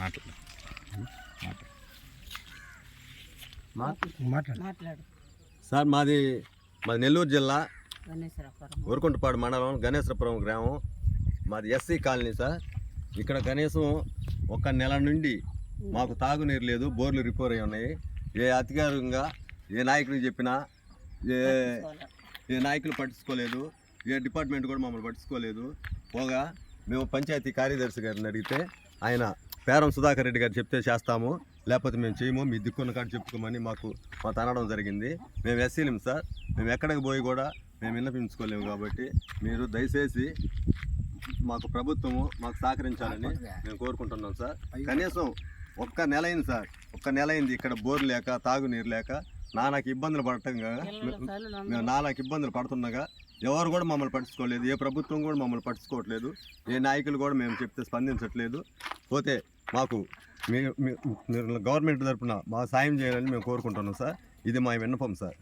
మాట్లాడు. మాట్లాడు. సార్ మాది మాది నెల్లూరు జిల్లా. ఊరుకుంటపాడు మండలం గణేశ్వరపురం గ్రామం. మాది ఎస్సీ కాలనీ సార్. ఇక్కడ కనీసం ఒక నెల నుండి మాకు తాగునీరు లేదు బోర్లు రిపేర్ అయి ఉన్నాయి. ఏ అధికారికంగా ఏ నాయకుడికి చెప్పినా ఏ ఏ నాయకులు పట్టించుకోలేదు ఏ డిపార్ట్మెంట్ కూడా మమ్మల్ని పట్టించుకోలేదు. పోగా మేము పంచాయతీ కార్యదర్శి గారిని అడిగితే ఆయన పేరం సుధాకర్ రెడ్డి గారు చెప్తే చేస్తాము లేకపోతే మేము చేయము మీ దిక్కున్న కాడ చెప్పుకోమని మాకు మా తనడం జరిగింది. మేము ఎస్సీలం సార్ మేము ఎక్కడికి పోయి కూడా మేము విన్నపించుకోలేము కాబట్టి మీరు దయచేసి మాకు ప్రభుత్వము మాకు సహకరించాలని మేము కోరుకుంటున్నాం సార్. కనీసం ఒక్క నెల అయింది సార్ ఒక్క నెల అయింది ఇక్కడ బోర్ లేక తాగునీరు లేక నానాకి ఇబ్బందులు పడటంగా మేము నాలుగు ఇబ్బందులు పడుతుండగా ఎవరు కూడా మమ్మల్ని పట్టించుకోలేదు ఏ ప్రభుత్వం కూడా మమ్మల్ని పట్టించుకోవట్లేదు ఏ నాయకులు కూడా మేము చెప్తే స్పందించట్లేదు. పోతే మాకు మీరు గవర్నమెంట్ తరపున మా సాయం చేయాలని మేము కోరుకుంటున్నాం సార్. ఇది మా విన్నపం సార్.